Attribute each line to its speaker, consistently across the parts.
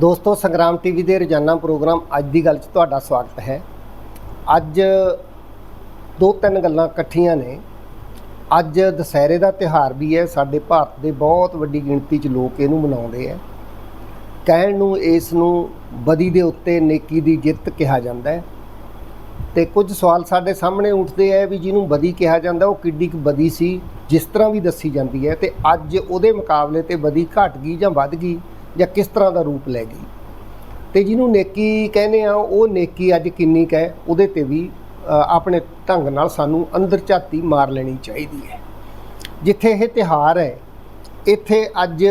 Speaker 1: ਦੋਸਤੋ, ਸੰਗਰਾਮ ਟੀਵੀ ਦੇ ਰੋਜ਼ਾਨਾ ਪ੍ਰੋਗਰਾਮ ਅੱਜ ਦੀ ਗੱਲ 'ਚ ਤੁਹਾਡਾ ਸਵਾਗਤ ਹੈ। ਅੱਜ ਦੋ ਤਿੰਨ ਗੱਲਾਂ ਇਕੱਠੀਆਂ ਨੇ। ਅੱਜ ਦੁਸਹਿਰੇ ਦਾ ਤਿਉਹਾਰ ਵੀ ਹੈ। ਸਾਡੇ ਭਾਰਤ ਦੇ ਬਹੁਤ ਵੱਡੀ ਗਿਣਤੀ 'ਚ ਲੋਕ ਇਹਨੂੰ ਮਨਾਉਂਦੇ ਆ ਕਹਿਣ ਨੂੰ ਇਸ ਨੂੰ ਬਦੀ ਦੇ ਉੱਤੇ ਨੇਕੀ ਦੀ ਜਿੱਤ ਕਿਹਾ ਜਾਂਦਾ ਹੈ। ਤੇ ਕੁਝ ਸਵਾਲ ਸਾਡੇ ਸਾਹਮਣੇ ਉੱਠਦੇ ਆ ਵੀ ਜਿਹਨੂੰ ਬਦੀ ਕਿਹਾ ਜਾਂਦਾ, ਉਹ ਕਿੱਡੀ ਕੁ ਬਦੀ ਸੀ, ਜਿਸ ਤਰ੍ਹਾਂ ਵੀ ਦੱਸੀ ਜਾਂਦੀ ਹੈ। ਤੇ ਅੱਜ ਉਹਦੇ ਮੁਕਾਬਲੇ ਤੇ ਬਦੀ ਘਟ ਗਈ ਜਾਂ ਵੱਧ ਗਈ ਜਾਂ ਕਿਸ ਤਰ੍ਹਾਂ ਦਾ ਰੂਪ ਲੈ ਗਈ। ਤੇ ਜਿਹਨੂੰ ਨੇਕੀ ਕਹਿੰਦੇ ਆ, ਉਹ ਨੇਕੀ ਅੱਜ ਕਿੰਨੀ ਕੁ ਹੈ, ਉਹਦੇ ਤੇ ਵੀ ਆਪਣੇ ਢੰਗ ਨਾਲ ਸਾਨੂੰ ਅੰਦਰ ਝਾਤੀ ਮਾਰ ਲੈਣੀ ਚਾਹੀਦੀ ਹੈ। ਜਿੱਥੇ ਇਹ ਤਿਹਾਰ ਹੈ, ਇੱਥੇ ਅੱਜ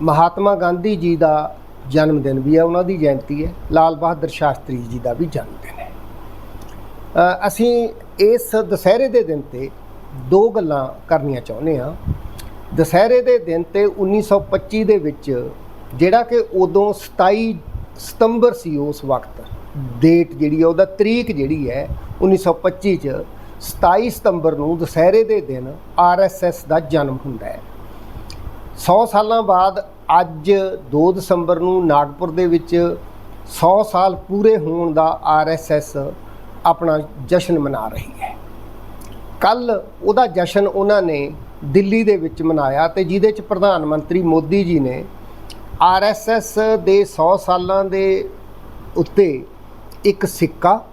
Speaker 1: ਮਹਾਤਮਾ ਗਾਂਧੀ ਜੀ ਦਾ ਜਨਮ ਦਿਨ ਵੀ ਹੈ, ਉਹਨਾਂ ਦੀ ਜਯੰਤੀ ਹੈ, ਲਾਲ ਬਹਾਦਰ ਸ਼ਾਸਤਰੀ ਜੀ ਦਾ ਵੀ ਜਨਮ ਦਿਨ ਹੈ ਅਸੀਂ ਇਸ ਦੁਸਹਿਰੇ ਦੇ ਦਿਨ ਤੇ ਦੋ ਗੱਲਾਂ ਕਰਨੀਆਂ ਚਾਹੁੰਦੇ ਹਾਂ। ਦੁਸਹਿਰੇ ਦੇ ਦਿਨ ਤੇ 1925 ਦੇ ਵਿੱਚ ਜਿਹੜਾ ਕਿ ਉਦੋਂ 27 ਸਤੰਬਰ ਸੀ ਉਸ ਵਕਤ ਡੇਟ ਜਿਹੜੀ ਹੈ ਉਹਦਾ ਤਰੀਕ ਜਿਹੜੀ ਹੈ 1925 ਚ 27 ਸਤੰਬਰ ਨੂੰ ਦੁਸਹਿਰੇ ਦੇ ਦਿਨ ਆਰਐਸਐਸ ਦਾ ਜਨਮ ਹੁੰਦਾ ਹੈ। 100 ਸਾਲਾਂ ਬਾਅਦ ਅੱਜ 2 ਦਸੰਬਰ ਨੂੰ ਨਾਗਪੁਰ ਦੇ ਵਿੱਚ 100 ਸਾਲ ਪੂਰੇ ਹੋਣ ਦਾ ਆਰਐਸਐਸ ਆਪਣਾ ਜਸ਼ਨ ਮਨਾ ਰਹੀ ਹੈ। ਕੱਲ ਉਹਦਾ ਜਸ਼ਨ ਉਹਨਾਂ ਨੇ ਦਿੱਲੀ ਦੇ ਵਿੱਚ ਮਨਾਇਆ ਤੇ ਜਿਹਦੇ ਚ ਪ੍ਰਧਾਨ ਮੰਤਰੀ ਮੋਦੀ ਜੀ ਨੇ ਆਰਐਸਐਸ ਦੇ 100 ਸਾਲਾਂ ਦੇ ਉੱਤੇ ਇੱਕ ਸਿੱਕਾ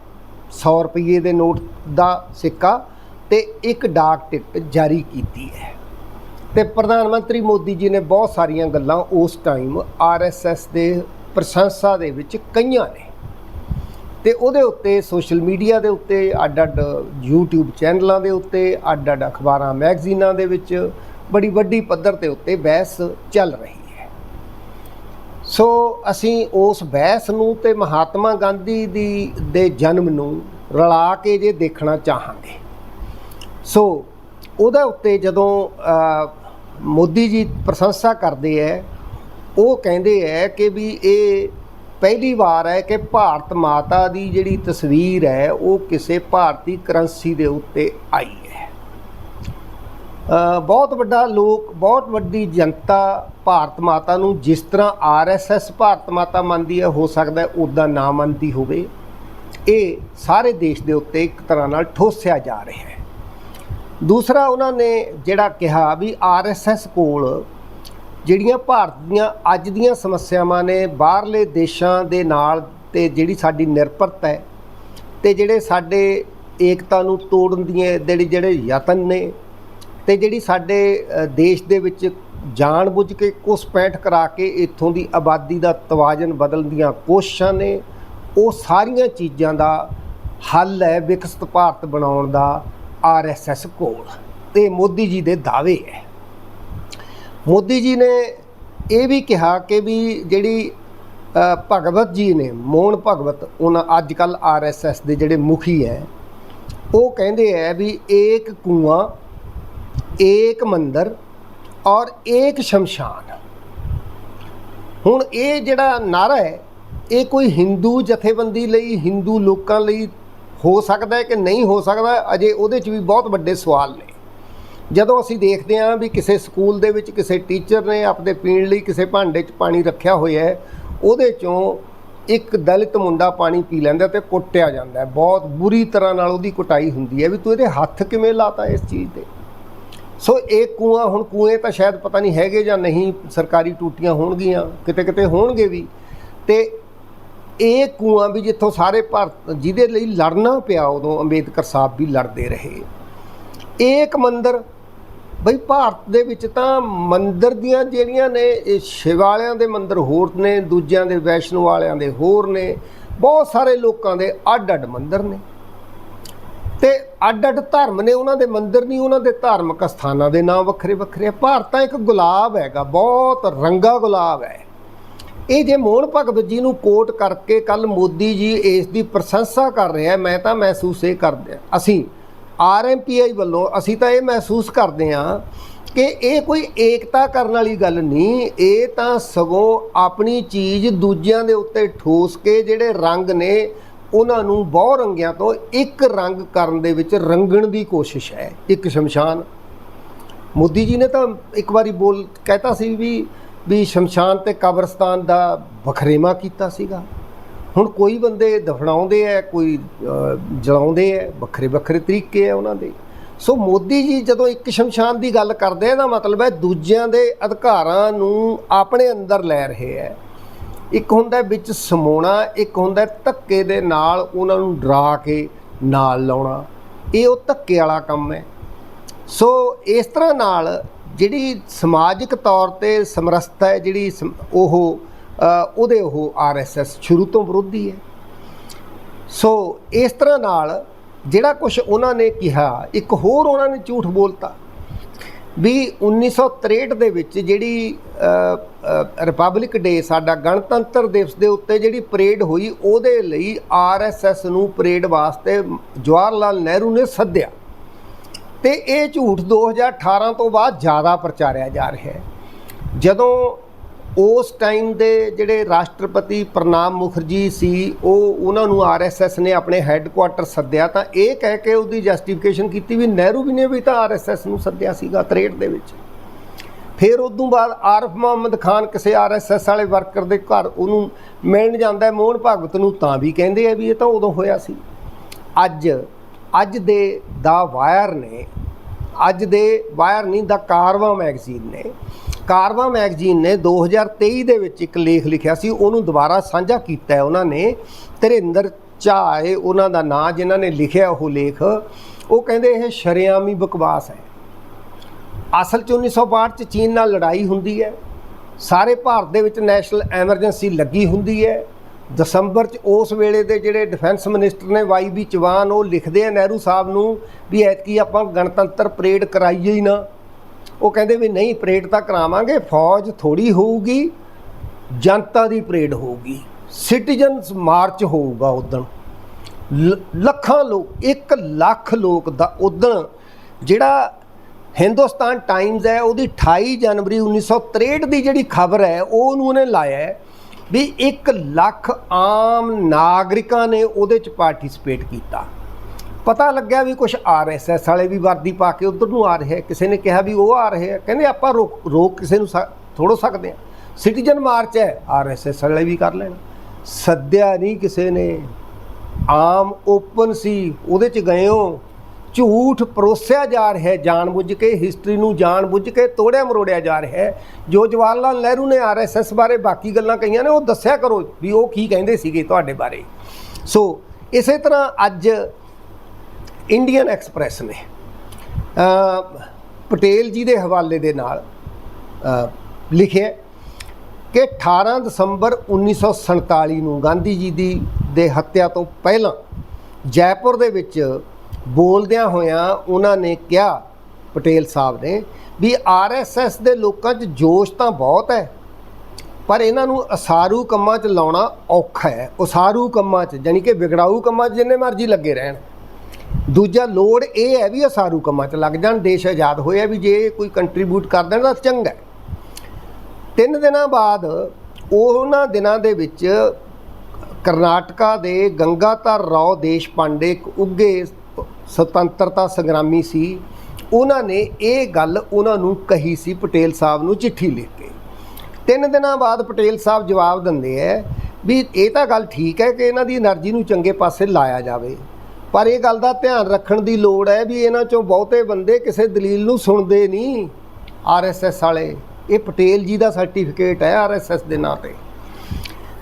Speaker 1: 100 ਰੁਪਏ ਦੇ ਨੋਟ ਦਾ ਸਿੱਕਾ ਤੇ ਇੱਕ ਡਾਕ ਟਿਕਟ ਜਾਰੀ ਕੀਤੀ ਹੈ। ਤੇ ਪ੍ਰਧਾਨ ਮੰਤਰੀ ਮੋਦੀ ਜੀ ਨੇ ਬਹੁਤ ਸਾਰੀਆਂ ਗੱਲਾਂ ਉਸ ਟਾਈਮ ਆਰਐਸਐਸ ਦੇ ਪ੍ਰਸ਼ੰਸਾ ਦੇ ਵਿੱਚ ਕਈਆਂ ਨੇ। ਤੇ ਉਹਦੇ ਉੱਤੇ ਸੋਸ਼ਲ ਮੀਡੀਆ ਦੇ ਉੱਤੇ ਅੱਡ-ਅੱਡ YouTube ਚੈਨਲਾਂ ਦੇ ਉੱਤੇ ਅੱਡ-ਅੱਡ ਅਖਬਾਰਾਂ ਮੈਗਜ਼ੀਨਾਂ ਦੇ ਵਿੱਚ ਬੜੀ ਵੱਡੀ ਪੱਧਰ ਤੇ ਉੱਤੇ ਬਹਿਸ ਚੱਲ ਰਹੀ ਹੈ। ਸੋ ਅਸੀਂ ਉਸ ਬਹਿਸ ਨੂੰ ਤੇ ਮਹਾਤਮਾ ਗਾਂਧੀ ਦੀ ਦੇ ਜਨਮ ਨੂੰ ਰਲਾ ਕੇ ਜੇ ਦੇਖਣਾ ਚਾਹਾਂਗੇ। ਸੋ ਉਹਦੇ ਉੱਤੇ ਜਦੋਂ ਮੋਦੀ ਜੀ ਪ੍ਰਸ਼ੰਸਾ ਕਰਦੇ ਹੈ, ਉਹ ਕਹਿੰਦੇ ਹੈ ਕਿ ਵੀ ਇਹ ਪਹਿਲੀ ਵਾਰ ਹੈ ਕਿ ਭਾਰਤ ਮਾਤਾ ਦੀ ਜਿਹੜੀ ਤਸਵੀਰ ਹੈ, ਉਹ ਕਿਸੇ ਭਾਰਤੀ ਕਰੰਸੀ ਦੇ ਉੱਤੇ ਆਈ ਹੈ। ਬਹੁਤ ਵੱਡਾ ਲੋਕ, ਬਹੁਤ ਵੱਡੀ ਜਨਤਾ ਭਾਰਤ ਮਾਤਾ ਨੂੰ ਜਿਸ ਤਰ੍ਹਾਂ ਆਰਐਸਐਸ ਭਾਰਤ ਮਾਤਾ ਮੰਨਦੀ ਹੈ, ਹੋ ਸਕਦਾ ਹੈ ਉਦਾਂ ਨਾ ਮੰਨਦੀ ਹੋਵੇ। ਇਹ ਸਾਰੇ ਦੇਸ਼ ਦੇ ਉੱਤੇ ਇੱਕ ਤਰ੍ਹਾਂ ਨਾਲ ਠੋਸਿਆ ਜਾ ਰਿਹਾ ਹੈ। ਦੂਸਰਾ ਉਹਨਾਂ ਨੇ ਜਿਹੜਾ ਕਿਹਾ ਵੀ ਆਰਐਸਐਸ ਕੋਲ ਜਿਹੜੀਆਂ ਭਾਰਤ ਦੀਆਂ ਅੱਜ ਦੀਆਂ ਸਮੱਸਿਆਵਾਂ ਨੇ, ਬਾਹਰਲੇ ਦੇਸ਼ਾਂ ਦੇ ਨਾਲ ਤੇ ਜਿਹੜੀ ਸਾਡੀ ਨਿਰਭਰਤਾ ਹੈ ਤੇ ਜਿਹੜੇ ਸਾਡੇ ਏਕਤਾ ਨੂੰ ਤੋੜਨ ਦੀਆਂ ਜਿਹੜੇ ਜਿਹੜੇ ਯਤਨ ਨੇ ਤੇ ਜਿਹੜੀ ਸਾਡੇ ਦੇਸ਼ ਦੇ ਵਿੱਚ ਜਾਣਬੁੱਝ ਕੇ ਘੁਸਪੈਠ ਕਰਾ ਕੇ ਇੱਥੋਂ ਦੀ ਆਬਾਦੀ ਦਾ ਤਵਾਜ਼ਨ ਬਦਲਣ ਦੀਆਂ ਕੋਸ਼ਿਸ਼ਾਂ ਨੇ, ਉਹ ਸਾਰੀਆਂ ਚੀਜ਼ਾਂ ਦਾ ਹੱਲ ਹੈ ਵਿਕਸਿਤ ਭਾਰਤ ਬਣਾਉਣ ਦਾ ਆਰਐਸਐਸ ਕੋਲ ਤੇ ਮੋਦੀ ਜੀ ਦੇ ਦਾਅਵੇ ਹੈ। ਮੋਦੀ ਜੀ ਨੇ ਇਹ ਵੀ ਕਿਹਾ ਕਿ ਵੀ ਜਿਹੜੀ ਭਗਵਤ ਜੀ ਨੇ, ਮੋਹਨ ਭਗਵਤ, ਉਹਨਾਂ ਅੱਜ ਕੱਲ ਆਰਐਸਐਸ ਦੇ ਜਿਹੜੇ ਮੁਖੀ ਹੈ, ਉਹ ਕਹਿੰਦੇ ਹੈ ਵੀ ਏਕ ਕੁਆਂ ਏਕ ਮੰਦਰ ਔਰ ਏਕ ਸ਼ਮਸ਼ਾਨ। ਹੁਣ ਇਹ ਜਿਹੜਾ ਨਾਰਾ ਹੈ, ਇਹ ਕੋਈ ਹਿੰਦੂ ਜਥੇਬੰਦੀ ਲਈ ਹਿੰਦੂ ਲੋਕਾਂ ਲਈ ਹੋ ਸਕਦਾ ਹੈ ਕਿ ਨਹੀਂ ਹੋ ਸਕਦਾ, ਅਜੇ ਉਹਦੇ 'ਚ ਵੀ ਬਹੁਤ ਵੱਡੇ ਸਵਾਲ ਨੇ। ਜਦੋਂ ਅਸੀਂ ਦੇਖਦੇ ਹਾਂ ਵੀ ਕਿਸੇ ਸਕੂਲ ਦੇ ਵਿੱਚ ਕਿਸੇ ਟੀਚਰ ਨੇ ਆਪਣੇ ਪੀਣ ਲਈ ਕਿਸੇ ਭਾਂਡੇ 'ਚ ਪਾਣੀ ਰੱਖਿਆ ਹੋਇਆ ਹੈ, ਉਹਦੇ 'ਚੋਂ ਇੱਕ ਦਲਿਤ ਮੁੰਡਾ ਪਾਣੀ ਪੀ ਲੈਂਦਾ ਤੇ ਕੁੱਟਿਆ ਜਾਂਦਾ ਹੈ। ਬਹੁਤ ਬੁਰੀ ਤਰ੍ਹਾਂ ਨਾਲ ਉਹਦੀ ਕੁਟਾਈ ਹੁੰਦੀ ਹੈ ਵੀ ਤੂੰ ਇਹਦੇ ਹੱਥ ਕਿਵੇਂ ਲਾਤਾ ਇਸ ਚੀਜ਼ ਤੇ? ਸੋ ਇਹ ਕੂਆਂ, ਹੁਣ ਕੂਏ ਤਾਂ ਸ਼ਾਇਦ ਪਤਾ ਨਹੀਂ ਹੈਗੇ ਜਾਂ ਨਹੀਂ, ਸਰਕਾਰੀ ਟੂਟੀਆਂ ਹੋਣਗੀਆਂ ਕਿਤੇ ਕਿਤੇ ਹੋਣਗੇ ਵੀ। ਤੇ ਇਹ ਕੂਆਂ ਵੀ ਜਿੱਥੋਂ ਸਾਰੇ ਭਾਰਤ, ਜਿਹਦੇ ਲਈ ਲੜਨਾ ਪਿਆ ਉਦੋਂ ਅੰਬੇਦਕਰ ਸਾਹਿਬ ਵੀ ਲੜਦੇ ਰਹੇ। ਇੱਕ ਮੰਦਰ ਬਈ ਭਾਰਤ ਦੇ ਵਿੱਚ ਤਾਂ ਮੰਦਰ ਦੀਆਂ ਜਿਹੜੀਆਂ ਨੇ, ਇਹ ਸ਼ਿਵ ਵਾਲਿਆਂ ਦੇ ਮੰਦਰ ਹੋਰ ਨੇ, ਦੂਜਿਆਂ ਦੇ ਵੈਸ਼ਨੂ ਵਾਲਿਆਂ ਦੇ ਹੋਰ ਨੇ, ਬਹੁਤ ਸਾਰੇ ਲੋਕਾਂ ਦੇ ਅੱਡ-ਅੱਡ ਮੰਦਰ ਨੇ। ਤੇ ਅੱਡ-ਅੱਡ ਧਰਮ ਨੇ ਉਹਨਾਂ ਦੇ ਮੰਦਰ ਨਹੀਂ, ਉਹਨਾਂ ਦੇ ਧਾਰਮਿਕ ਸਥਾਨਾਂ ਦੇ ਨਾਮ ਵੱਖਰੇ ਵੱਖਰੇ ਆ। ਭਾਰਤ ਤਾਂ ਇੱਕ ਗੁਲਾਬ ਹੈਗਾ, ਬਹੁਤ ਰੰਗਾ ਗੁਲਾਬ ਹੈ। ਇਹ ਜੇ ਮੋਹਨ ਭਗਵਤ ਜੀ ਨੂੰ ਕੋਟ ਕਰਕੇ ਕੱਲ ਮੋਦੀ ਜੀ ਇਸ ਦੀ ਪ੍ਰਸ਼ੰਸਾ ਕਰ ਰਿਹਾ ਮੈਂ ਤਾਂ ਮਹਿਸੂਸ ਇਹ ਕਰਦੇ ਅਸੀਂ ਆਰਐਮਪੀਆਈ ਵੱਲੋਂ ਅਸੀਂ ਤਾਂ ਇਹ ਮਹਿਸੂਸ ਕਰਦੇ ਹਾਂ ਕਿ ਇਹ ਕੋਈ ਏਕਤਾ ਕਰਨ ਵਾਲੀ ਗੱਲ ਨਹੀਂ, ਇਹ ਤਾਂ ਸਗੋਂ ਆਪਣੀ ਚੀਜ਼ ਦੂਜਿਆਂ ਦੇ ਉੱਤੇ ਠੋਸ ਕੇ ਜਿਹੜੇ ਰੰਗ ਨੇ, ਉਹਨਾਂ ਨੂੰ ਬਹੁ ਰੰਗਿਆਂ ਤੋਂ ਇੱਕ ਰੰਗ ਕਰਨ ਦੇ ਵਿੱਚ ਰੰਗਣ ਦੀ ਕੋਸ਼ਿਸ਼ ਹੈ। ਇੱਕ ਸ਼ਮਸ਼ਾਨ। ਮੋਦੀ ਜੀ ਨੇ ਤਾਂ ਇੱਕ ਵਾਰੀ ਬੋਲ, ਕਹਿਤਾ ਸੀ ਵੀ ਵੀ ਸ਼ਮਸ਼ਾਨ ਤੇ ਕਬਰਸਤਾਨ ਦਾ ਵਖਰੇਵਾ ਕੀਤਾ ਸੀਗਾ। ਹੁਣ ਕੋਈ ਬੰਦੇ ਦਫਨਾਉਂਦੇ ਐ ਕੋਈ ਜਲਾਉਂਦੇ ਐ ਵੱਖਰੇ ਵੱਖਰੇ ਤਰੀਕੇ ਐ ਉਹਨਾਂ ਦੇ। ਸੋ ਮੋਦੀ ਜੀ ਜਦੋਂ ਇੱਕ ਸ਼ਮਸ਼ਾਨ ਦੀ ਗੱਲ ਕਰਦੇ ਆ, ਇਹਦਾ ਮਤਲਬ ਹੈ ਦੂਜਿਆਂ ਦੇ ਅਧਿਕਾਰਾਂ ਨੂੰ ਆਪਣੇ ਅੰਦਰ ਲੈ ਰਹੇ ਐ ਇੱਕ ਹੁੰਦਾ ਵਿੱਚ ਸਮਾਉਣਾ ਇੱਕ ਹੁੰਦਾ ਧੱਕੇ ਦੇ ਨਾਲ ਉਹਨਾਂ ਨੂੰ ਡਰਾ ਕੇ ਨਾਲ ਲਾਉਣਾ। ਇਹ ਉਹ ਧੱਕੇ ਵਾਲਾ ਕੰਮ ਹੈ। ਸੋ ਇਸ ਤਰ੍ਹਾਂ ਨਾਲ ਜਿਹੜੀ ਸਮਾਜਿਕ ਤੌਰ ਤੇ ਸਮਰਸਤਾ ਹੈ, ਜਿਹੜੀ ਸਮ- ਉਹ ਉਹਦੇ ਉਹ ਆਰਐਸਐਸ ਸ਼ੁਰੂ ਤੋਂ ਵਿਰੋਧੀ ਹੈ। ਸੋ ਇਸ ਤਰ੍ਹਾਂ ਨਾਲ ਜਿਹੜਾ ਕੁਝ ਉਹਨਾਂ ਨੇ ਕਿਹਾ, ਇੱਕ ਹੋਰ ਉਹਨਾਂ ਨੇ ਝੂਠ ਬੋਲਤਾ ਵੀ 1963 ਦੇ ਵਿੱਚ ਜਿਹੜੀ ਰਿਪਬਲਿਕ ਡੇ ਸਾਡਾ ਗਣਤੰਤਰ ਦਿਵਸ ਦੇ ਉੱਤੇ ਜਿਹੜੀ ਪਰੇਡ ਹੋਈ, ਉਹਦੇ ਲਈ ਆਰਐਸਐਸ ਨੂੰ ਪਰੇਡ ਵਾਸਤੇ ਜਵਾਹਰ ਲਾਲ ਨਹਿਰੂ ਨੇ ਸੱਦਿਆ। ਤੇ ਇਹ ਝੂਠ 2018 ਤੋਂ ਬਾਅਦ ਜ਼ਿਆਦਾ ਪ੍ਰਚਾਰਿਆ ਜਾ ਰਿਹਾ ਹੈ। ਜਦੋਂ ਉਸ ਟਾਈਮ ਦੇ ਜਿਹੜੇ ਰਾਸ਼ਟਰਪਤੀ ਪ੍ਰਣਾਬ ਮੁਖਰਜੀ ਸੀ, ਉਹ ਉਹਨਾਂ ਨੂੰ ਆਰਐਸਐਸ ਨੇ ਆਪਣੇ ਹੈੱਡਕੁਆਟਰ ਸੱਦਿਆ ਤਾਂ ਇਹ ਕਹਿ ਕੇ ਉਹਦੀ ਜਸਟੀਫਿਕੇਸ਼ਨ ਕੀਤੀ ਵੀ ਨਹਿਰੂ ਵੀ ਨੇ ਵੀ ਤਾਂ ਆਰਐਸਐਸ ਨੂੰ ਸੱਦਿਆ ਸੀਗਾ 63 ਦੇ ਵਿੱਚ। ਫਿਰ ਉਦੋਂ ਬਾਅਦ ਆਰਫ ਮੁਹੰਮਦ ਖਾਨ ਕਿਸੇ ਆਰਐਸਐਸ ਵਾਲੇ ਵਰਕਰ ਦੇ ਘਰ ਉਹਨੂੰ ਮਿਲਣ ਜਾਂਦਾ, ਮੋਹਨ ਭਾਗਵਤ ਨੂੰ ਤਾਂ ਵੀ ਕਹਿੰਦੇ ਆ ਵੀ ਇਹ ਤਾਂ ਉਦੋਂ ਹੋਇਆ ਸੀ। ਅੱਜ ਅੱਜ ਦੇ ਦਾ ਵਾਇਰ ਨੇ, ਅੱਜ ਦੇ ਵਾਇਰ ਨਹੀਂ, ਦਾ ਕਾਰਵਾ ਮੈਗਜ਼ੀਨ ਨੇ ਕਾਰਵਾ ਮੈਗਜ਼ੀਨ ਨੇ 2023 ਦੇ ਵਿੱਚ ਇੱਕ ਲੇਖ ਲਿਖਿਆ ਸੀ, ਉਹਨੂੰ ਦੁਬਾਰਾ ਸਾਂਝਾ ਕੀਤਾ ਉਹਨਾਂ ਨੇ। ਧਰਿੰਦਰ ਝਾਏ ਉਹਨਾਂ ਦਾ ਨਾਂ ਜਿਨ੍ਹਾਂ ਨੇ ਲਿਖਿਆ ਉਹ ਲੇਖ। ਉਹ ਕਹਿੰਦੇ ਇਹ ਸ਼ਰੇਆਮੀ ਬਕਵਾਸ ਹੈ। ਅਸਲ 'ਚ 1962 'ਚ ਚੀਨ ਨਾਲ ਲੜਾਈ ਹੁੰਦੀ ਹੈ। ਸਾਰੇ ਭਾਰਤ ਦੇ ਵਿੱਚ ਨੈਸ਼ਨਲ ਐਮਰਜੈਂਸੀ ਲੱਗੀ ਹੁੰਦੀ ਹੈ। ਦਸੰਬਰ 'ਚ ਉਸ ਵੇਲੇ ਦੇ ਜਿਹੜੇ ਡਿਫੈਂਸ ਮਿਨਿਸਟਰ ਨੇ ਵਾਈ ਵੀ ਚਵਾਨ ਉਹ ਲਿਖਦੇ ਆ ਨਹਿਰੂ ਸਾਹਿਬ ਨੂੰ ਵੀ ਐਤਕੀ ਆਪਾਂ ਗਣਤੰਤਰ ਪਰੇਡ ਕਰਾਈਏ ਹੀ ਨਾ। ਉਹ ਕਹਿੰਦੇ ਵੀ ਨਹੀਂ, ਪਰੇਡ ਤਾਂ ਕਰਾਵਾਂਗੇ, ਫੌਜ ਥੋੜੀ ਹੋਊਗੀ, ਜਨਤਾ ਦੀ ਪਰੇਡ ਹੋਊਗੀ, ਸਿਟੀਜ਼ਨਸ ਮਾਰਚ ਹੋਊਗਾ ਉਦੋਂ ਲੱਖਾਂ ਲੋਕ 1 ਲੱਖ ਲੋਕ ਦਾ ਉਦੋਂ ਜਿਹੜਾ ਹਿੰਦੁਸਤਾਨ ਟਾਈਮਜ਼ ਹੈ, ਉਹਦੀ 28 ਜਨਵਰੀ 1963 ਦੀ ਜਿਹੜੀ ਖਬਰ ਹੈ ਉਹ ਉਹਨੂੰ ਉਹਨੇ ਲਾਇਆ ਵੀ 1 ਲੱਖ ਆਮ ਨਾਗਰਿਕਾਂ ਨੇ ਉਹਦੇ ਚ ਪਾਰਟਿਸਿਪੇਟ ਕੀਤਾ। ਪਤਾ ਲੱਗਿਆ ਵੀ ਕੁਝ ਆਰਐਸਐਸ ਵਾਲੇ ਵੀ ਵਰਦੀ ਪਾ ਕੇ ਉਧਰ ਨੂੰ ਆ ਰਹੇ ਕਿਸੇ ਨੇ ਕਿਹਾ ਵੀ ਉਹ ਆ ਰਹੇ ਆ। ਕਹਿੰਦੇ ਆਪਾਂ ਰੋਕ ਰੋਕ ਕਿਸੇ ਨੂੰ ਥੋੜੋ ਸਕਦੇ ਆ ਸਿਟੀਜ਼ਨ ਮਾਰਚ ਹੈ ਆਰਐਸਐਸ ਵਾਲੇ ਵੀ ਕਰ ਲੈਣ। ਸੱਦਿਆ ਨਹੀਂ ਕਿਸੇ ਨੇ। ਆਮ ਓਪਨ ਸੀ। ਉਹਦੇ ਚ ਗਏ ਹੋ। ਝੂਠ ਪਰੋਸਿਆ ਜਾ ਰਿਹਾ ਹੈ। ਜਾਣਬੁੱਝ ਕੇ ਹਿਸਟਰੀ ਨੂੰ ਜਾਣਬੁੱਝ ਕੇ ਤੋੜਿਆ ਮਰੋੜਿਆ ਜਾ ਰਿਹਾ ਹੈ। ਜੋ ਜਵਾਹਰ ਲਾਲ ਨਹਿਰੂ ਨੇ ਆਰਐਸਐਸ ਬਾਰੇ ਬਾਕੀ ਗੱਲਾਂ ਕਹੀਆਂ ਨੇ, ਉਹ ਦੱਸਿਆ ਕਰੋ ਵੀ ਉਹ ਕੀ ਕਹਿੰਦੇ ਸੀਗੇ ਤੁਹਾਡੇ ਬਾਰੇ। ਸੋ ਇਸੇ ਤਰ੍ਹਾਂ ਅੱਜ ਇੰਡੀਅਨ ਐਕਸਪ੍ਰੈਸ ਨੇ। ਪਟੇਲ ਜੀ ਦੇ ਹਵਾਲੇ ਦੇ ਨਾਲ ਲਿਖਿਆ ਕਿ 18 ਦਸੰਬਰ 1947 ਨੂੰ ਗਾਂਧੀ ਜੀ ਦੀ, ਦੇ ਹੱਤਿਆ ਤੋਂ ਪਹਿਲਾਂ ਜੈਪੁਰ ਦੇ ਵਿੱਚ ਬੋਲਦਿਆਂ ਹੋਇਆਂ ਉਹਨਾਂ ਨੇ ਕਿਹਾ, ਪਟੇਲ ਸਾਹਿਬ ਨੇ, ਵੀ ਆਰਐਸਐਸ ਦੇ ਲੋਕਾਂ 'ਚ ਜੋਸ਼ ਤਾਂ ਬਹੁਤ ਹੈ, ਪਰ ਇਹਨਾਂ ਨੂੰ ਅਸਾਰੂ ਕੰਮਾਂ 'ਚ ਲਾਉਣਾ ਔਖਾ ਹੈ। ਉਸਾਰੂ ਕੰਮਾਂ 'ਚ ਯਾਨੀ ਕਿ ਵਿਗੜਾਊ ਕੰਮਾਂ 'ਚ ਜਿੰਨੇ ਮਰਜ਼ੀ ਲੱਗੇ ਰਹਿਣ। ਦੂਜਾ ਲੋੜ ਇਹ ਹੈ ਵੀ ਇਹ ਸਾਰੂ ਕੰਮਾਂ 'ਚ ਲੱਗ ਜਾਣ, ਦੇਸ਼ ਆਜ਼ਾਦ ਹੋਇਆ ਵੀ ਜੇ ਕੋਈ ਕੰਟਰੀਬਿਊਟ ਕਰ ਦੇਣ ਤਾਂ ਚੰਗਾ ਤਿੰਨ ਦਿਨਾਂ ਬਾਅਦ ਉਹਨਾਂ ਦਿਨਾਂ ਦੇ ਵਿੱਚ ਕਰਨਾਟਕਾ ਦੇ ਗੰਗਾਧਰ ਰਾਓ ਦੇਸ਼ ਪਾਂਡੇ ਇੱਕ ਉੱਗੇ ਸੁਤੰਤਰਤਾ ਸੰਗਰਾਮੀ ਸੀ। ਉਹਨਾਂ ਨੇ ਇਹ ਗੱਲ ਉਹਨਾਂ ਨੂੰ ਕਹੀ ਸੀ, ਪਟੇਲ ਸਾਹਿਬ ਨੂੰ ਚਿੱਠੀ ਲਿਖ ਕੇ। ਤਿੰਨ ਦਿਨਾਂ ਬਾਅਦ ਪਟੇਲ ਸਾਹਿਬ ਜਵਾਬ ਦਿੰਦੇ ਐ ਵੀ ਇਹ ਤਾਂ ਗੱਲ ਠੀਕ ਹੈ ਕਿ ਇਹਨਾਂ ਦੀ એનર્ਜੀ ਨੂੰ ਚੰਗੇ ਪਾਸੇ ਲਾਇਆ ਜਾਵੇ। ਪਰ ਇਹ ਗੱਲ ਦਾ ਧਿਆਨ ਰੱਖਣ ਦੀ ਲੋੜ ਹੈ ਵੀ ਇਹਨਾਂ ਚੋਂ ਬਹੁਤੇ ਬੰਦੇ ਕਿਸੇ ਦਲੀਲ ਨੂੰ ਸੁਣਦੇ ਨਹੀਂ। ਆਰਐਸਐਸ ਵਾਲੇ ਇਹ ਪਟੇਲ ਜੀ ਦਾ ਸਰਟੀਫਿਕੇਟ ਹੈ ਆਰਐਸਐਸ ਦੇ ਨਾਂ ਤੇ।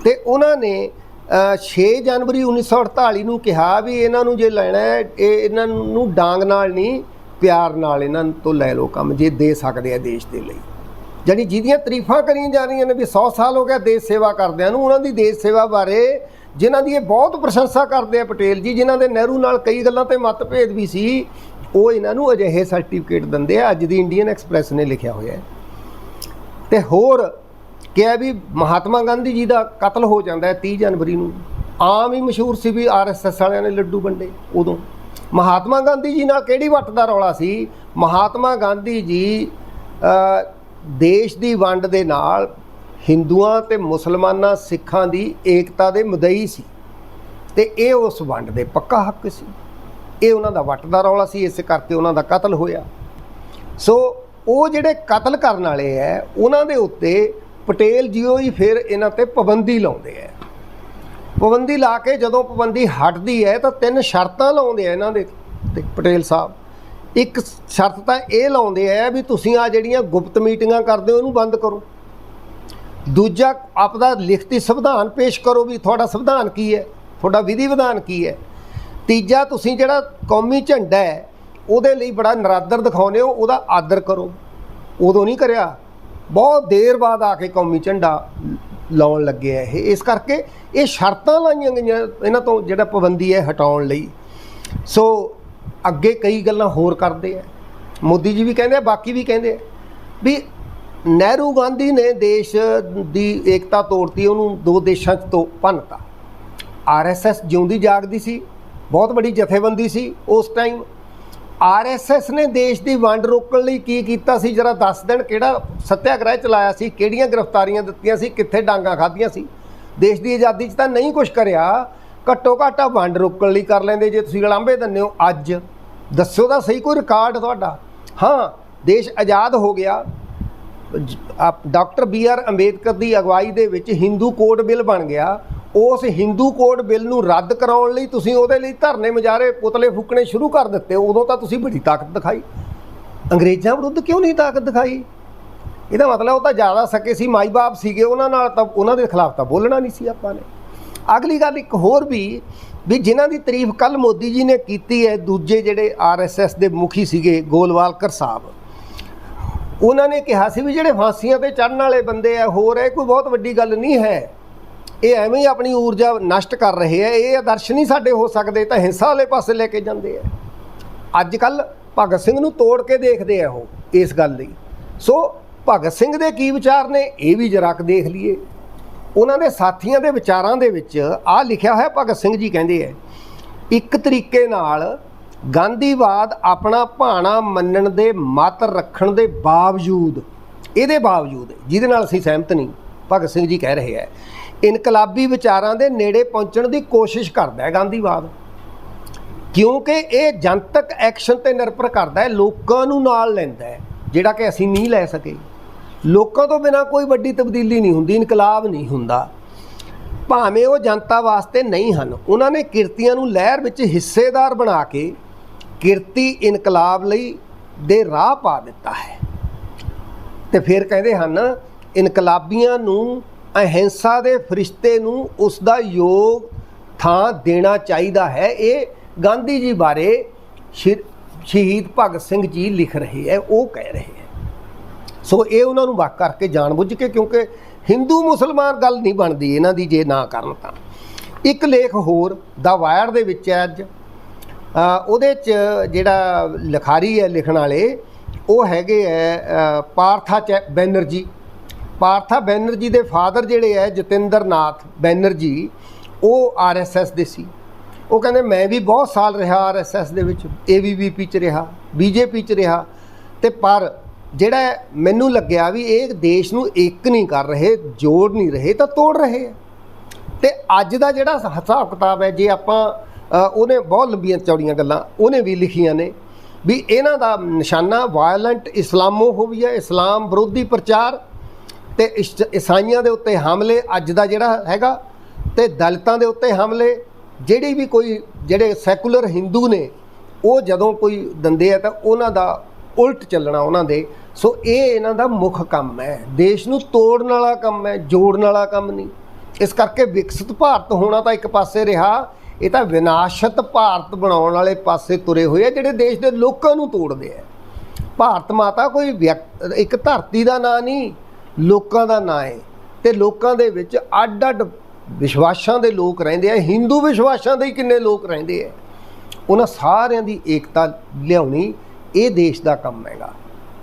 Speaker 1: ਤੇ ਉਹਨਾਂ ਨੇ ਅ, 6 ਜਨਵਰੀ 1948 ਨੂੰ ਕਿਹਾ ਵੀ ਇਹਨਾਂ ਨੂੰ ਜੇ ਲੈਣਾ ਹੈ ਇਹ ਇਹਨਾਂ ਨੂੰ ਡਾਂਗ ਨਾਲ ਨਹੀਂ ਪਿਆਰ ਨਾਲ ਇਹਨਾਂ ਤੋਂ ਲੈ ਲਓ ਕੰਮ ਜੇ ਦੇ ਸਕਦੇ ਆ ਦੇਸ਼ ਦੇ ਲਈ। ਜਾਨੀ ਜਿਹਦੀਆਂ ਤਾਰੀਫਾਂ ਕਰੀਆਂ ਜਾ ਰਹੀਆਂ ਨੇ ਵੀ 100 ਸਾਲ ਹੋ ਗਿਆ ਦੇਸ਼ ਸੇਵਾ ਕਰਦਿਆਂ ਨੂੰ ਉਹਨਾਂ ਦੀ ਦੇਸ਼ ਸੇਵਾ ਬਾਰੇ ਜਿਨ੍ਹਾਂ ਦੀ ਇਹ ਬਹੁਤ ਪ੍ਰਸ਼ੰਸਾ ਕਰਦੇ ਆ ਪਟੇਲ ਜੀ, ਜਿਨ੍ਹਾਂ ਦੇ ਨਹਿਰੂ ਨਾਲ ਕਈ ਗੱਲਾਂ ਤੇ ਮਤਭੇਦ ਵੀ ਸੀ, ਉਹ ਇਹਨਾਂ ਨੂੰ ਅਜਿਹੇ ਸਰਟੀਫਿਕੇਟ ਦਿੰਦੇ ਆ, ਅੱਜ ਦੀ ਇੰਡੀਅਨ ਐਕਸਪ੍ਰੈਸ ਨੇ ਲਿਖਿਆ ਹੋਇਆ ਹੈ। ਤੇ ਹੋਰ ਕਿਹਾ ਵੀ ਮਹਾਤਮਾ ਗਾਂਧੀ ਜੀ ਦਾ ਕਤਲ ਹੋ ਜਾਂਦਾ ਹੈ 30 ਜਨਵਰੀ ਨੂੰ। ਆਮ ਹੀ ਮਸ਼ਹੂਰ ਸੀ ਵੀ ਆਰਐਸਐਸ ਵਾਲਿਆਂ ਨੇ ਲੱਡੂ ਵੰਡੇ ਉਦੋਂ। ਮਹਾਤਮਾ ਗਾਂਧੀ ਜੀ ਨਾਲ ਕਿਹੜੀ ਵੱਟ ਦਾ ਰੌਲਾ ਸੀ? ਮਹਾਤਮਾ ਗਾਂਧੀ ਜੀ ਦੇਸ਼ ਦੀ ਵੰਡ ਦੇ ਨਾਲ ਹਿੰਦੂਆਂ ਤੇ ਮੁਸਲਮਾਨਾਂ ਸਿੱਖਾਂ ਦੀ ਏਕਤਾ ਦੇ ਮਦਈ ਸੀ ਤੇ ਇਹ ਉਸ ਵੰਡ ਦੇ ਪੱਕਾ ਹੱਕ ਸੀ। ਇਹ ਉਹਨਾਂ ਦਾ ਵੱਟ ਦਾ ਰੌਲਾ ਸੀ, ਇਸ ਕਰਕੇ ਉਹਨਾਂ ਦਾ ਕਤਲ ਹੋਇਆ। ਸੋ ਉਹ ਜਿਹੜੇ ਕਤਲ ਕਰਨ ਵਾਲੇ ਐ, ਉਹਨਾਂ ਦੇ ਉੱਤੇ ਪਟੇਲ ਜੀਓ ਹੀ ਫਿਰ ਇਹਨਾਂ ਤੇ ਪਾਬੰਦੀ ਲਾਉਂਦੇ ਆ ਪਾਬੰਦੀ ਲਾ ਕੇ ਜਦੋਂ ਪਾਬੰਦੀ ਹਟਦੀ ਹੈ ਤਾਂ ਤਿੰਨ ਸ਼ਰਤਾਂ ਲਾਉਂਦੇ ਆ ਇਹਨਾਂ ਦੇ ਤੇ ਪਟੇਲ ਸਾਹਿਬ। ਇੱਕ ਸ਼ਰਤ ਤਾਂ ਇਹ ਲਾਉਂਦੇ ਆ ਵੀ ਤੁਸੀਂ ਆ ਜਿਹੜੀਆਂ ਗੁਪਤ ਮੀਟਿੰਗਾਂ ਕਰਦੇ ਹੋ, ਉਹਨੂੰ ਬੰਦ ਕਰੋ। ਦੂਜਾ ਆਪਦਾ ਲਿਖਤੀ ਸੰਵਿਧਾਨ ਪੇਸ਼ ਕਰੋ ਵੀ ਤੁਹਾਡਾ ਸੰਵਿਧਾਨ ਕੀ ਹੈ, ਤੁਹਾਡਾ ਵਿਧੀ ਵਿਧਾਨ ਕੀ ਹੈ। ਤੀਜਾ, ਤੁਸੀਂ ਜਿਹੜਾ ਕੌਮੀ ਝੰਡਾ ਹੈ, ਉਹਦੇ ਲਈ ਬੜਾ ਨਰਾਦਰ ਦਿਖਾਉਂਦੇ ਹੋ, ਉਹਦਾ ਆਦਰ ਕਰੋ। ਉਦੋਂ ਨਹੀਂ ਕਰਿਆ। ਬਹੁਤ ਦੇਰ ਬਾਅਦ ਆ ਕੇ ਕੌਮੀ ਝੰਡਾ ਲਾਉਣ ਲੱਗੇ ਆ ਇਹ। ਇਸ ਕਰਕੇ ਇਹ ਸ਼ਰਤਾਂ ਲਾਈਆਂ ਗਈਆਂ ਇਹਨਾਂ ਤੋਂ ਜਿਹੜਾ ਪਾਬੰਦੀ ਹੈ ਹਟਾਉਣ ਲਈ। ਸੋ ਅੱਗੇ ਕਈ ਗੱਲਾਂ ਹੋਰ ਕਰਦੇ ਆ। ਮੋਦੀ ਜੀ ਵੀ ਕਹਿੰਦੇ ਆ, ਬਾਕੀ ਵੀ ਕਹਿੰਦੇ ਆ ਵੀ ਨਹਿਰੂ ਗਾਂਧੀ ਨੇ ਦੇਸ਼ ਦੀ ਏਕਤਾ ਤੋੜਤੀ, ਉਹਨੂੰ ਦੋ ਦੇਸ਼ਾਂ 'ਚ ਤੋਂ ਭੰਨਤਾ। ਆਰਐਸਐਸ ਜਿਉਂਦੀ ਜਾਗਦੀ ਸੀ, ਬਹੁਤ ਵੱਡੀ ਜਥੇਬੰਦੀ ਸੀ ਉਸ ਟਾਈਮ ਆਰਐਸਐਸ ਨੇ ਦੇਸ਼ ਦੀ ਵੰਡ ਰੋਕਣ ਲਈ ਕੀ ਕੀਤਾ ਸੀ? ਜਰਾ ਦੱਸ ਦੇਣ ਕਿਹੜਾ ਸੱਤਿਆਗ੍ਰਹਿ ਚਲਾਇਆ ਸੀ, ਕਿਹੜੀਆਂ ਗ੍ਰਿਫਤਾਰੀਆਂ ਦਿੱਤੀਆਂ ਸੀ, ਕਿੱਥੇ ਡਾਂਗਾ ਖਾਧੀਆਂ ਸੀ? ਦੇਸ਼ ਦੀ ਆਜ਼ਾਦੀ 'ਚ ਤਾਂ ਨਹੀਂ ਕੁਝ ਕਰਿਆ। ਘੱਟੋ ਘੱਟ ਆਹ ਵੰਡ ਰੋਕਣ ਲਈ ਕਰ ਲੈਂਦੇ, ਜੇ ਤੁਸੀਂ ਗਲਾਂਬੇ ਦਿੰਦੇ ਹੋ ਅੱਜ। ਦੱਸੋ ਤਾਂ ਸਹੀ, ਕੋਈ ਰਿਕਾਰਡ ਤੁਹਾਡਾ? ਹਾਂ, ਦੇਸ਼ ਆਜ਼ਾਦ ਹੋ ਗਿਆ। ਡਾਕਟਰ ਬੀ ਆਰ ਅੰਬੇਦਕਰ ਦੀ ਅਗਵਾਈ ਦੇ ਵਿੱਚ ਹਿੰਦੂ ਕੋਡ ਬਿੱਲ ਬਣ ਗਿਆ। ਉਸ ਹਿੰਦੂ ਕੋਡ ਬਿੱਲ ਨੂੰ ਰੱਦ ਕਰਾਉਣ ਲਈ ਤੁਸੀਂ ਉਹਦੇ ਲਈ ਧਰਨੇ ਮਜਾਰੇ ਪੁਤਲੇ ਫੂਕਣੇ ਸ਼ੁਰੂ ਕਰ ਦਿੱਤੇ। ਉਦੋਂ ਤਾਂ ਤੁਸੀਂ ਬੜੀ ਤਾਕਤ ਦਿਖਾਈ। ਅੰਗਰੇਜ਼ਾਂ ਵਿਰੁੱਧ ਕਿਉਂ ਨਹੀਂ ਤਾਕਤ ਦਿਖਾਈ? ਇਹਦਾ ਮਤਲਬ ਉਹ ਤਾਂ ਜ਼ਿਆਦਾ ਸਕੇ ਸੀ, ਮਾਈ ਬਾਪ ਸੀਗੇ ਉਹਨਾਂ ਨਾਲ ਤਾਂ ਉਹਨਾਂ ਦੇ ਖਿਲਾਫ ਤਾਂ ਬੋਲਣਾ ਨਹੀਂ ਸੀ ਆਪਾਂ ਨੇ। ਅਗਲੀ ਗੱਲ ਇੱਕ ਹੋਰ ਵੀ ਵੀ ਜਿਨ੍ਹਾਂ ਦੀ ਤਾਰੀਫ ਕੱਲ ਮੋਦੀ ਜੀ ਨੇ ਕੀਤੀ ਹੈ, ਦੂਜੇ ਜਿਹੜੇ ਆਰਐਸਐਸ ਦੇ ਮੁਖੀ ਸੀਗੇ ਗੋਲਵਾਲਕਰ ਸਾਹਿਬ। ਉਹਨਾਂ ਨੇ ਕਿਹਾ ਸੀ ਵੀ ਜਿਹੜੇ ਫਾਂਸੀਆਂ ਤੇ ਚੜਨ ਵਾਲੇ ਬੰਦੇ ਆ, ਹੋਰ ਇਹ ਕੋਈ ਬਹੁਤ ਵੱਡੀ ਗੱਲ ਨਹੀਂ ਹੈ। ਇਹ ਐਵੇਂ ਹੀ ਆਪਣੀ ਊਰਜਾ ਨਸ਼ਟ ਕਰ ਰਹੇ ਆ, ਇਹ ਆਦਰਸ਼ ਨਹੀਂ ਸਾਡੇ ਹੋ ਸਕਦੇ, ਤਾਂ ਹਿੰਸਾ ਵਾਲੇ ਪਾਸੇ ਲੈ ਕੇ ਜਾਂਦੇ ਆ। ਅੱਜ ਕੱਲ ਭਗਤ ਸਿੰਘ ਨੂੰ ਤੋੜ ਕੇ ਦੇਖਦੇ ਆ ਉਹ, ਇਸ ਗੱਲ ਲਈ। ਸੋ ਭਗਤ ਸਿੰਘ ਦੇ ਕੀ ਵਿਚਾਰ ਨੇ, ਇਹ ਵੀ ਜਰਾ ਕੁ ਦੇਖ ਲਈਏ। ਉਹਨਾਂ ਦੇ ਸਾਥੀਆਂ ਦੇ ਵਿਚਾਰਾਂ ਦੇ ਵਿੱਚ ਆ ਲਿਖਿਆ ਹੋਇਆ ਭਗਤ ਸਿੰਘ ਜੀ ਕਹਿੰਦੇ ਆ, ਇੱਕ ਤਰੀਕੇ ਨਾਲ ਗਾਂਧੀਵਾਦ ਆਪਣਾ ਭਾਣਾ ਮੰਨਣ ਦੇ ਮਤ ਰੱਖਣ ਦੇ ਬਾਵਜੂਦ, ਇਹਦੇ ਬਾਵਜੂਦ ਜਿਹਦੇ ਨਾਲ ਅਸੀਂ ਸਹਿਮਤ ਨਹੀਂ, ਭਗਤ ਸਿੰਘ ਜੀ ਕਹਿ ਰਹੇ ਹੈ, ਇਨਕਲਾਬੀ ਵਿਚਾਰਾਂ ਦੇ ਨੇੜੇ ਪਹੁੰਚਣ ਦੀ ਕੋਸ਼ਿਸ਼ ਕਰਦਾ ਹੈ ਗਾਂਧੀਵਾਦ। ਕਿਉਂਕਿ ਇਹ ਜਨਤਕ ਐਕਸ਼ਨ ਤੇ ਨਿਰਭਰ ਕਰਦਾ ਹੈ, ਲੋਕਾਂ ਨੂੰ ਨਾਲ ਲੈਂਦਾ ਹੈ, ਜਿਹੜਾ ਕਿ ਅਸੀਂ ਨਹੀਂ ਲੈ ਸਕੇ। ਲੋਕਾਂ ਤੋਂ ਬਿਨਾ ਕੋਈ ਵੱਡੀ ਤਬਦੀਲੀ ਨਹੀਂ ਹੁੰਦੀ, ਇਨਕਲਾਬ ਨਹੀਂ ਹੁੰਦਾ। ਭਾਵੇਂ ਉਹ ਜਨਤਾ ਵਾਸਤੇ ਨਹੀਂ ਹਨ, ਉਹਨਾਂ ਨੇ ਕਿਰਤੀਆਂ ਨੂੰ ਲਹਿਰ ਵਿੱਚ ਹਿੱਸੇਦਾਰ ਬਣਾ ਕੇ ਕਿਰਤੀ ਇਨਕਲਾਬ ਲਈ ਦੇ ਰਾਹ ਪਾ ਦਿੱਤਾ ਹੈ। ਤੇ ਫਿਰ ਕਹਿੰਦੇ ਹਨ, ਇਨਕਲਾਬੀਆਂ ਨੂੰ, ਅਹਿੰਸਾ ਦੇ ਫਰਿਸ਼ਤੇ ਨੂੰ ਉਸ ਦਾ ਯੋਗ ਥਾਂ ਦੇਣਾ ਚਾਹੀਦਾ ਹੈ। ਇਹ ਗਾਂਧੀ ਜੀ ਬਾਰੇ ਸ਼ਹੀਦ- ਸ਼ਹੀਦ ਭਗਤ ਸਿੰਘ ਜੀ ਲਿਖ ਰਹੇ ਹੈ, ਉਹ ਕਹਿ ਰਹੇ ਹੈ। ਸੋ ਇਹ ਉਹਨਾਂ ਨੂੰ ਵੱਖ ਕਰਕੇ ਜਾਣਬੁੱਝ ਕੇ, ਕਿਉਂਕਿ ਹਿੰਦੂ ਮੁਸਲਮਾਨ ਗੱਲ ਨਹੀਂ ਬਣਦੀ, ਇਹਨਾਂ ਦੀ ਜੇ ਨਾ ਕਰਨ ਤਾਂ। ਇੱਕ ਲੇਖ ਹੋਰ ਦਾ ਵਾਇਰ ਦੇ ਵਿੱਚ ਹੈ ਅੱਜ। ਉਹਦੇ ਚ ਜਿਹੜਾ ਲਿਖਾਰੀ ਹੈ ਲਿਖਣ ਵਾਲੇ, ਉਹ ਹੈਗੇ ਹੈ ਪਾਰਥਾ ਚੈ, ਬੈਨਰਜੀ। ਪਾਰਥਾ ਬੈਨਰਜੀ ਦੇ ਫਾਦਰ ਜਿਹੜੇ ਹੈ ਜਤਿੰਦਰ ਨਾਥ ਬੈਨਰਜੀ, ਉਹ ਆਰਐਸਐਸ ਦੇ ਸੀ। ਉਹ ਕਹਿੰਦੇ, ਮੈਂ ਵੀ ਬਹੁਤ ਸਾਲ ਰਿਹਾ ਆਰਐਸਐਸ ਦੇ ਵਿੱਚ ਏਬੀਵੀਪੀ ਚ ਰਿਹਾ ਬੀਜੇਪੀ ਚ ਰਿਹਾ। ਤੇ ਪਰ ਜਿਹੜਾ ਮੈਨੂੰ ਲੱਗਿਆ ਵੀ ਇਹ ਦੇਸ਼ ਨੂੰ ਇੱਕ ਨਹੀਂ ਕਰ ਰਹੇ, ਜੋੜ ਨਹੀਂ ਰਹੇ, ਤਾਂ ਤੋੜ ਰਹੇ ਆ ਤੇ ਅੱਜ ਦਾ ਜਿਹੜਾ ਹਿਸਾਬ ਕਿਤਾਬ ਹੈ ਜੇ ਆਪਾਂ ਉਹਨੇ ਬਹੁਤ ਲੰਬੀਆਂ ਚੌੜੀਆਂ ਗੱਲਾਂ ਉਹਨੇ ਵੀ ਲਿਖੀਆਂ ਨੇ ਵੀ ਇਹਨਾਂ ਦਾ ਨਿਸ਼ਾਨਾ ਵਾਇਲੈਂਟ ਇਸਲਾਮੋਫੋਬੀਆ ਇਸਲਾਮ ਵਿਰੋਧੀ ਪ੍ਰਚਾਰ ਤੇ ਇਸਾਈਆਂ ਦੇ ਉੱਤੇ ਹਮਲੇ ਅੱਜ ਦਾ ਜਿਹੜਾ ਹੈਗਾ ਤੇ ਦਲਿਤਾਂ ਦੇ ਉੱਤੇ ਹਮਲੇ, ਜਿਹੜੀ ਵੀ ਕੋਈ ਜਿਹੜੇ ਸੈਕੂਲਰ ਹਿੰਦੂ ਨੇ, ਉਹ ਜਦੋਂ ਕੋਈ ਦੰਦੇ ਆ ਤਾਂ ਉਹਨਾਂ ਦਾ ਉਲਟ ਚੱਲਣਾ ਉਹਨਾਂ ਦੇ। ਸੋ ਇਹ ਇਹਨਾਂ ਦਾ ਮੁੱਖ ਕੰਮ ਹੈ। ਦੇਸ਼ ਨੂੰ ਤੋੜਨ ਵਾਲਾ ਕੰਮ ਹੈ, ਜੋੜਨ ਵਾਲਾ ਕੰਮ ਨਹੀਂ। ਇਸ ਕਰਕੇ ਵਿਕਸਿਤ ਭਾਰਤ ਹੋਣਾ ਤਾਂ ਇੱਕ ਪਾਸੇ ਰਿਹਾ ਇਹ ਤਾਂ ਵਿਨਾਸ਼ਤ ਭਾਰਤ ਬਣਾਉਣ ਵਾਲੇ ਪਾਸੇ ਤੁਰੇ ਹੋਏ ਆ, ਜਿਹੜੇ ਦੇਸ਼ ਦੇ ਲੋਕਾਂ ਨੂੰ ਤੋੜਦੇ ਆ। ਭਾਰਤ ਮਾਤਾ ਕੋਈ ਵਿਅਕ- ਇੱਕ ਧਰਤੀ ਦਾ ਨਾਂ ਨਹੀਂ, ਲੋਕਾਂ ਦਾ ਨਾਂ ਹੈ ਤੇ ਲੋਕਾਂ ਦੇ ਵਿੱਚ ਅੱਡ-ਅੱਡ ਵਿਸ਼ਵਾਸਾਂ ਦੇ ਲੋਕ ਰਹਿੰਦੇ ਆ, ਹਿੰਦੂ ਵਿਸ਼ਵਾਸਾਂ ਦੇ ਕਿੰਨੇ ਲੋਕ ਰਹਿੰਦੇ ਆ। ਉਹਨਾਂ ਸਾਰਿਆਂ ਦੀ ਏਕਤਾ ਲਿਆਉਣੀ ਇਹ ਦੇਸ਼ ਦਾ ਕੰਮ ਹੈਗਾ।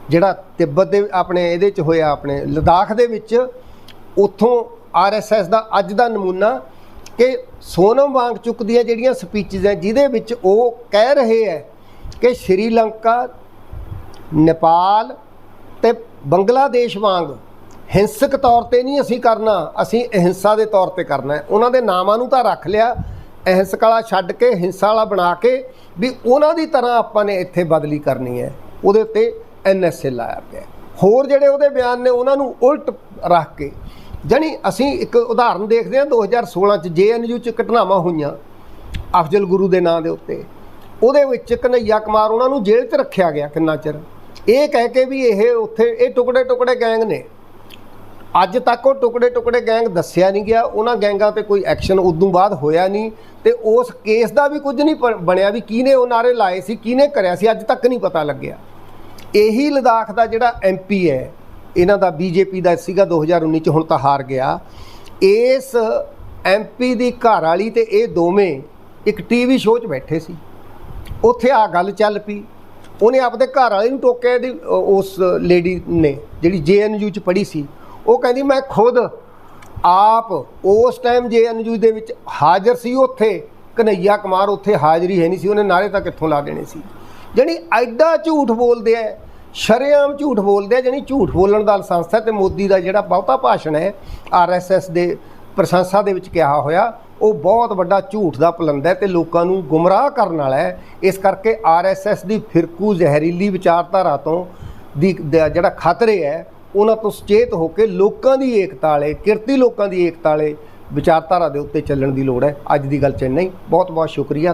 Speaker 1: ਜਿਹੜਾ ਤਿੱਬਤ ਦੇ ਆਪਣੇ ਇਹਦੇ ਚ ਹੋਇਆ, ਆਪਣੇ ਲਦਾਖ ਦੇ ਵਿੱਚ, ਉੱਥੋਂ ਆਰਐਸਐਸ ਦਾ ਅੱਜ ਦਾ ਨਮੂਨਾ ਕਿ ਸੋਨਮ ਵਾਂਗ ਚੁੱਕਦੀਆਂ ਜਿਹੜੀਆਂ ਸਪੀਚਸ ਹੈ, ਜਿਹਦੇ ਵਿੱਚ ਉਹ ਕਹਿ ਰਹੇ ਹੈ ਕਿ ਸ਼੍ਰੀਲੰਕਾ, ਨੇਪਾਲ ਤੇ ਬੰਗਲਾਦੇਸ਼ ਵਾਂਗ ਹਿੰਸਕ ਤੌਰ ਤੇ ਨਹੀਂ ਅਸੀਂ ਕਰਨਾ, ਅਸੀਂ ਅਹਿੰਸਾ ਦੇ ਤੌਰ ਤੇ ਕਰਨਾ ਹੈ। ਉਹਨਾਂ ਦੇ ਨਾਮਾਂ ਨੂੰ ਤਾਂ ਰੱਖ ਲਿਆ, ਅਹਿੰਸਕ ਵਾਲਾ ਛੱਡ ਕੇ, ਹਿੰਸਾ ਵਾਲਾ ਬਣਾ ਕੇ ਵੀ ਉਹਨਾਂ ਦੀ ਤਰ੍ਹਾਂ ਆਪਾਂ ਨੇ ਇੱਥੇ ਬਦਲੀ ਕਰਨੀ ਹੈ। ਉਹਦੇ ਉੱਤੇ ਐਨਐਸਏ ਲਾਇਆ ਪਿਆ ਹੋਰ ਜਿਹੜੇ ਉਹਦੇ ਬਿਆਨ ਨੇ, ਉਹਨਾਂ ਨੂੰ ਉਲਟ ਰੱਖ ਕੇ ਜਾਣੀ ਅਸੀਂ ਇੱਕ ਉਦਾਹਰਨ ਦੇਖਦੇ ਹਾਂ 2016 ਚ ਜੇਐਨਯੂ ਚ ਘਟਨਾਵਾਂ ਹੋਈਆਂ, ਅਫਜ਼ਲ ਗੁਰੂ ਦੇ ਨਾਂ ਦੇ ਉੱਤੇ। ਉਹਦੇ ਵਿੱਚ ਕਨਈਆ ਕੁਮਾਰ ਉਹਨਾਂ ਨੂੰ ਜੇਲ੍ਹ 'ਚ ਰੱਖਿਆ ਗਿਆ ਕਿੰਨਾ ਚਿਰ। ਇਹ ਕਹਿ ਕੇ ਵੀ ਇਹ ਉੱਥੇ, ਇਹ ਟੁਕੜੇ ਟੁਕੜੇ ਗੈਂਗ ਨੇ। ਅੱਜ ਤੱਕ ਉਹ ਟੁਕੜੇ ਟੁਕੜੇ ਗੈਂਗ ਦੱਸਿਆ ਨਹੀਂ ਗਿਆ, ਉਹਨਾਂ ਗੈਂਗਾਂ ਤੇ ਕੋਈ ਐਕਸ਼ਨ ਉਦੋਂ ਬਾਅਦ ਹੋਇਆ ਨਹੀਂ ਤੇ ਉਸ ਕੇਸ ਦਾ ਵੀ ਕੁਝ ਨਹੀਂ ਪ- ਬਣਿਆ ਵੀ ਕਿਹਨੇ ਉਹ ਨਾਰੇ ਲਾਏ ਸੀ, ਕਿਹਨੇ ਕਰਿਆ ਸੀ, ਅੱਜ ਤੱਕ ਨਹੀਂ ਪਤਾ ਲੱਗਿਆ। ਇਹੀ ਲਦਾਖ ਦਾ ਜਿਹੜਾ ਐਮਪੀ ਹੈ ਇਹਨਾਂ ਦਾ ਬੀਜੇਪੀ ਦਾ ਸੀਗਾ 2019 ਚ, ਹੁਣ ਤਾਂ ਹਾਰ ਗਿਆ। ਇਸ ਐਮਪੀ ਦੀ ਘਰ ਵਾਲੀ ਤੇ ਇਹ ਦੋਵੇਂ ਇੱਕ ਟੀਵੀ ਸ਼ੋਅ 'ਚ ਬੈਠੇ ਸੀ। ਉੱਥੇ ਆ ਗੱਲ ਚੱਲ ਪਈ। ਉਹਨੇ ਆਪਦੇ ਘਰ ਵਾਲੇ ਨੂੰ ਟੋਕਿਆ ਦੀ ਉਸ ਲੇਡੀ ਨੇ, ਜਿਹੜੀ ਜੇਐਨਯੂ ਚ ਪੜ੍ਹੀ ਸੀ। ਉਹ ਕਹਿੰਦੀ, ਮੈਂ ਖੁਦ ਆਪ ਉਸ ਟਾਈਮ ਜੇਐਨਯੂ ਦੇ ਵਿੱਚ ਹਾਜ਼ਰ ਸੀ ਉੱਥੇ। ਕਨਈਆ ਕੁਮਾਰ ਉੱਥੇ ਹਾਜ਼ਰੀ ਹੈ ਨਹੀਂ ਸੀ। ਉਹਨੇ ਨਾਰੇ ਤਾਂ ਕਿੱਥੋਂ ਲਾ ਦੇਣੇ ਸੀ। ਜਾਣੀ ਐਡਾ ਝੂਠ ਬੋਲਦੇ ਆ। ਸ਼ਰੇਆਮ ਝੂਠ ਬੋਲਦੇ ਆ, ਜਾਣੀ ਝੂਠ ਬੋਲਣ ਦਾ ਲਾਇਸੈਂਸ ਹੈ ਤੇ ਮੋਦੀ ਦਾ ਜਿਹੜਾ ਬਹੁਤਾ ਭਾਸ਼ਣ ਹੈ ਆਰਐਸਐਸ ਦੇ ਪ੍ਰਸ਼ੰਸਾ ਦੇ ਵਿੱਚ ਕਿਹਾ ਹੋਇਆ, ਉਹ ਬਹੁਤ ਵੱਡਾ ਝੂਠ ਦਾ ਪਲੰਦਾ ਹੈ ਤੇ ਲੋਕਾਂ ਨੂੰ ਗੁੰਮਰਾਹ ਕਰਨ ਵਾਲਾ ਹੈ। ਇਸ ਕਰਕੇ ਆਰਐਸਐਸ ਦੀ ਫਿਰਕੂ ਜ਼ਹਿਰੀਲੀ ਵਿਚਾਰਧਾਰਾ ਤੋਂ ਦੀ ਜਿਹੜਾ ਖਤਰੇ ਹੈ, ਉਹਨਾਂ ਤੋਂ ਸੁਚੇਤ ਹੋ ਕੇ ਲੋਕਾਂ ਦੀ ਏਕਤਾ ਵਾਲੇ, ਕਿਰਤੀ ਲੋਕਾਂ ਦੀ ਏਕਤਾ ਵਾਲੇ ਵਿਚਾਰਧਾਰਾ ਦੇ ਉੱਤੇ ਚੱਲਣ ਦੀ ਲੋੜ ਹੈ। ਅੱਜ ਦੀ ਗੱਲ ਚ ਇੰਨਾ ਬਹੁਤ ਬਹੁਤ ਸ਼ੁਕਰੀਆ।